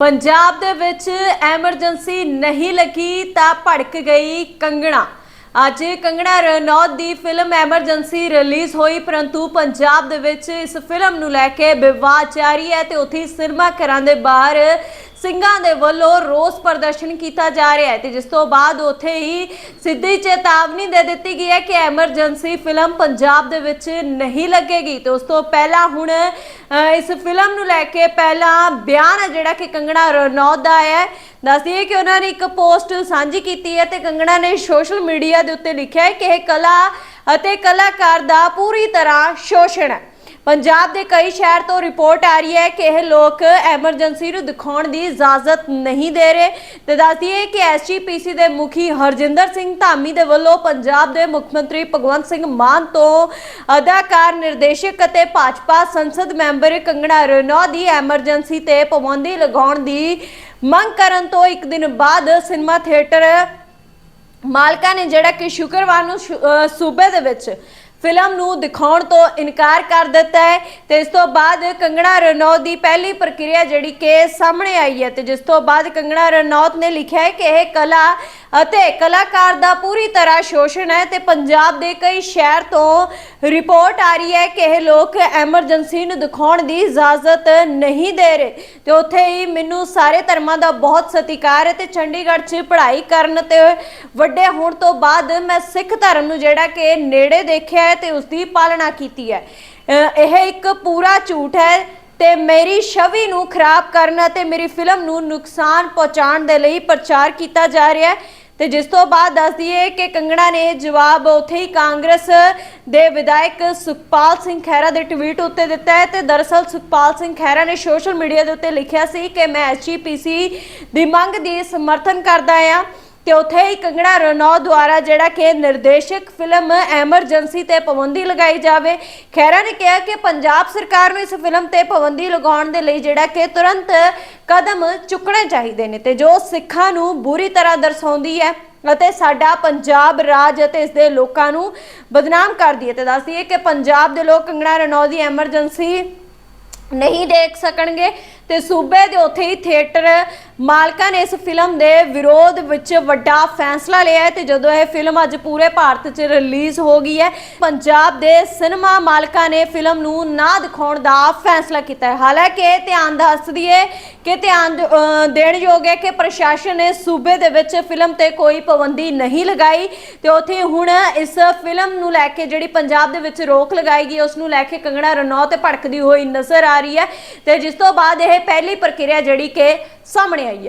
ਪੰਜਾਬ ਦੇ ਵਿੱਚ ਐਮਰਜੈਂਸੀ ਨਹੀਂ ਲੱਗੀ ਤਾਂ ਭੜਕ ਗਈ ਕੰਗਣਾ। ਅੱਜ ਕੰਗਣਾ ਰਣੌਤ ਦੀ ਫਿਲਮ ਐਮਰਜੈਂਸੀ ਰਿਲੀਜ਼ ਹੋਈ, ਪਰੰਤੂ ਪੰਜਾਬ ਦੇ ਵਿੱਚ ਇਸ ਫਿਲਮ ਨੂੰ ਲੈ ਕੇ ਵਿਵਾਦ ਜਾਰੀ ਹੈ ਤੇ ਉੱਥੇ ਸਿਨੇਮਾ ਘਰਾਂ ਦੇ ਬਾਹਰ ਸਿੰਘਾਂ ਦੇ ਵੱਲੋਂ ਰੋਸ ਪ੍ਰਦਰਸ਼ਨ ਕੀਤਾ ਜਾ ਰਿਹਾ ਹੈ ਤੇ ਜਿਸ ਤੋਂ ਬਾਅਦ ਉੱਥੇ ਹੀ ਸਿੱਧੀ ਚੇਤਾਵਨੀ ਦੇ ਦਿੱਤੀ ਗਈ ਹੈ ਕਿ ਐਮਰਜੈਂਸੀ ਫਿਲਮ ਪੰਜਾਬ ਦੇ ਵਿੱਚ ਨਹੀਂ ਲੱਗੇਗੀ। ਤੇ ਉਸ ਤੋਂ ਪਹਿਲਾਂ ਹੁਣ ਇਸ ਫਿਲਮ ਨੂੰ ਲੈ ਕੇ ਪਹਿਲਾਂ ਬਿਆਨ ਹੈ ਜਿਹੜਾ ਕਿ ਕੰਗਣਾ ਰਣੌਤ ਦਾ ਆਇਆ ਹੈ। ਦੱਸਦੀਏ ਕਿ ਉਹਨਾਂ ਨੇ ਇੱਕ ਪੋਸਟ ਸਾਂਝੀ ਕੀਤੀ ਹੈ ਤੇ ਕੰਗਣਾ ਨੇ ਸੋਸ਼ਲ ਮੀਡੀਆ ਦੇ ਉੱਤੇ ਲਿਖਿਆ ਹੈ ਕਿ ਇਹ ਕਲਾ ਅਤੇ ਕਲਾਕਾਰ ਦਾ ਪੂਰੀ ਤਰ੍ਹਾਂ ਸ਼ੋਸ਼ਣ ਹੈ। ਪੰਜਾਬ ਦੇ ਕਈ ਸ਼ਹਿਰ ਤੋਂ ਰਿਪੋਰਟ ਆ ਰਹੀ ਹੈ ਕਿ ਇਹ ਲੋਕ ਐਮਰਜੈਂਸੀ ਨੂੰ ਦਿਖਾਉਣ ਦੀ ਇਜਾਜ਼ਤ ਨਹੀਂ ਦੇ ਰਹੇ ਤੇ ਦੱਸਦੀਏ ਕਿ ਐਸਜੀਪੀਸੀ ਦੇ ਮੁਖੀ ਹਰਜਿੰਦਰ ਸਿੰਘ ਧਾਮੀ ਦੇ ਵੱਲੋਂ ਪੰਜਾਬ ਦੇ ਮੁੱਖ ਮੰਤਰੀ ਭਗਵੰਤ ਸਿੰਘ ਮਾਨ ਤੋਂ ਅਦਾਕਾਰ, ਨਿਰਦੇਸ਼ਕ ਅਤੇ ਭਾਜਪਾ ਸੰਸਦ ਮੈਂਬਰ ਕੰਗਣਾ ਰਣੌਤ ਦੀ ਐਮਰਜੈਂਸੀ ਤੇ ਪਾਬੰਦੀ ਲਗਾਉਣ ਦੀ ਮੰਗ ਕਰਨ ਤੋਂ ਇੱਕ ਦਿਨ ਬਾਅਦ ਸਿਨੇਮਾ ਥੀਏਟਰ ਮਾਲਕਾਂ ਨੇ ਜਿਹੜਾ ਕਿ ਸ਼ੁੱਕਰਵਾਰ ਨੂੰ ਸੂਬੇ ਦੇ ਵਿੱਚ ਫਿਲਮ ਨੂੰ ਦਿਖਾਉਣ ਤੋਂ ਇਨਕਾਰ ਕਰ ਦਿੱਤਾ ਹੈ ਤੇ ਇਸ ਤੋਂ ਬਾਅਦ ਕੰਗਣਾ ਰਣੌਤ ਦੀ ਪਹਿਲੀ ਪ੍ਰਕਿਰਿਆ ਜਿਹੜੀ ਕਿ ਸਾਹਮਣੇ ਆਈ ਹੈ ਤੇ ਜਿਸ ਤੋਂ ਬਾਅਦ ਕੰਗਣਾ ਰਣੌਤ ਨੇ ਲਿਖਿਆ ਹੈ ਕਿ ਇਹ ਕਲਾ ਅਤੇ ਕਲਾਕਾਰ ਦਾ ਪੂਰੀ ਤਰ੍ਹਾਂ ਸ਼ੋਸ਼ਣ ਹੈ ਤੇ ਪੰਜਾਬ ਦੇ ਕਈ ਸ਼ਹਿਰ ਤੋਂ ਰਿਪੋਰਟ ਆ ਰਹੀ ਹੈ ਕਿ ਇਹ ਲੋਕ ਐਮਰਜੈਂਸੀ ਨੂੰ ਦਿਖਾਉਣ ਦੀ ਇਜਾਜ਼ਤ ਨਹੀਂ ਦੇ ਰਹੇ। ਤੇ ਉੱਥੇ ਹੀ ਮੈਨੂੰ ਸਾਰੇ ਧਰਮਾਂ ਦਾ ਬਹੁਤ ਸਤਿਕਾਰ ਹੈ ਤੇ ਚੰਡੀਗੜ੍ਹ 'ਚ ਪੜ੍ਹਾਈ ਕਰਨ ਤੇ ਵੱਡੇ ਹੋਣ ਤੋਂ ਬਾਅਦ ਮੈਂ ਸਿੱਖ ਧਰਮ ਨੂੰ ਜਿਹੜਾ ਕਿ ਨੇੜੇ ਦੇਖਿਆ ਹੈ ਤੇ ਉਸ ਦੀ ਪਾਲਣਾ ਕੀਤੀ ਹੈ। ਇਹ ਇੱਕ ਪੂਰਾ ਝੂਠ ਹੈ ਤੇ ਮੇਰੀ ਛਵੀ ਨੂੰ ਖਰਾਬ ਕਰਨ ਅਤੇ ਮੇਰੀ ਫਿਲਮ ਨੂੰ ਨੁਕਸਾਨ ਪਹੁੰਚਾਉਣ ਦੇ ਲਈ ਪ੍ਰਚਾਰ ਕੀਤਾ ਜਾ ਰਿਹਾ ਹੈ। ਤੇ ਜਿਸ ਤੋਂ ਬਾਅਦ ਦੱਸ ਦਈਏ ਕਿ ਕੰਗਣਾ ਨੇ ਜਵਾਬ ਉੱਥੇ ਹੀ ਕਾਂਗਰਸ ਦੇ ਵਿਧਾਇਕ ਸੁਖਪਾਲ ਸਿੰਘ ਖਹਿਰਾ ਦੇ ਟਵੀਟ ਉੱਤੇ ਦਿੱਤਾ ਹੈ ਤੇ ਦਰਅਸਲ ਸੁਖਪਾਲ ਸਿੰਘ ਖਹਿਰਾ ਨੇ ਸੋਸ਼ਲ ਮੀਡੀਆ ਦੇ ਉੱਤੇ ਲਿਖਿਆ ਸੀ ਕਿ ਮੈਂ ਐਚਪੀਸੀ ਦੀ ਮੰਗ ਦੀ ਸਮਰਥਨ ਕਰਦਾ ਹਾਂ। ਤੇ ਉੱਥੇ ਹੀ ਕੰਗਣਾ ਰਣੌਤ ਦੁਆਰਾ ਜਿਹੜਾ ਕਿ ਨਿਰਦੇਸ਼ਕ ਫਿਲਮ ਐਮਰਜੈਂਸੀ ਤੇ ਪਾਬੰਦੀ ਲਗਾਈ ਜਾਵੇ। ਖੈਰਾ ਨੇ ਕਿਹਾ ਕਿ ਪੰਜਾਬ ਸਰਕਾਰ ਨੂੰ ਇਸ ਫਿਲਮ ਤੇ ਪਾਬੰਦੀ ਲਗਾਉਣ ਦੇ ਲਈ ਜਿਹੜਾ ਕਿ ਤੁਰੰਤ ਕਦਮ ਚੁੱਕਣੇ ਚਾਹੀਦੇ ਨੇ ਤੇ ਜੋ ਸਿੱਖਾਂ ਨੂੰ ਬੁਰੀ ਤਰ੍ਹਾਂ ਦਰਸਾਉਂਦੀ ਹੈ ਅਤੇ ਸਾਡਾ ਪੰਜਾਬ ਰਾਜ ਅਤੇ ਇਸ ਦੇ ਲੋਕਾਂ ਨੂੰ ਬਦਨਾਮ ਕਰਦੀ ਹੈ ਤੇ ਦੱਸਦੀ ਹੈ ਕਿ ਪੰਜਾਬ ਦੇ ਲੋਕ ਕੰਗਣਾ ਰਣੌ ਦੀ ਐਮਰਜੈਂਸੀ ਨਹੀਂ ਦੇਖ ਸਕਣਗੇ ਤੇ ਸੂਬੇ ਦੇ ਉੱਥੇ ਹੀ ਥੀਏਟਰ ਮਾਲਕਾਂ ਨੇ ਇਸ ਫਿਲਮ ਦੇ ਵਿਰੋਧ ਵਿੱਚ ਵੱਡਾ ਫੈਸਲਾ ਲਿਆ ਹੈ ਤੇ ਜਦੋਂ ਇਹ ਫਿਲਮ ਅੱਜ ਪੂਰੇ ਭਾਰਤ 'ਚ ਰਿਲੀਜ਼ ਹੋ ਗਈ ਹੈ, ਪੰਜਾਬ ਦੇ ਸਿਨੇਮਾ ਮਾਲਕਾਂ ਨੇ ਫਿਲਮ ਨੂੰ ਨਾ ਦਿਖਾਉਣ ਦਾ ਫੈਸਲਾ ਕੀਤਾ ਹੈ। ਹਾਲਾਂਕਿ ਇਹ ਧਿਆਨ ਦੱਸ ਦਈਏ ਕਿ ਧਿਆਨ ਦ- ਦੇਣ ਯੋਗ ਹੈ ਕਿ ਪ੍ਰਸ਼ਾਸਨ ਨੇ ਸੂਬੇ ਦੇ ਵਿੱਚ ਫਿਲਮ ਤੇ ਕੋਈ ਪਾਬੰਦੀ ਨਹੀਂ ਲਗਾਈ ਤੇ ਉੱਥੇ ਹੁਣ ਇਸ ਫਿਲਮ ਨੂੰ ਲੈ ਕੇ ਜਿਹੜੀ ਪੰਜਾਬ ਦੇ ਵਿੱਚ ਰੋਕ ਲਗਾਈ ਗਈ, ਉਸ ਨੂੰ ਲੈ ਕੇ ਕੰਗਣਾ ਰਣੌਤ ਭੜਕਦੀ ਹੋਈ ਨਜ਼ਰ ਆ ਰਹੀ ਹੈ ਤੇ ਜਿਸ ਤੋਂ ਬਾਅਦ ਇਹ ਪਹਿਲੀ ਪ੍ਰਕਿਰਿਆ ਜਿਹੜੀ ਕਿ ਸਾਹਮਣੇ ਆਈ ਹੈ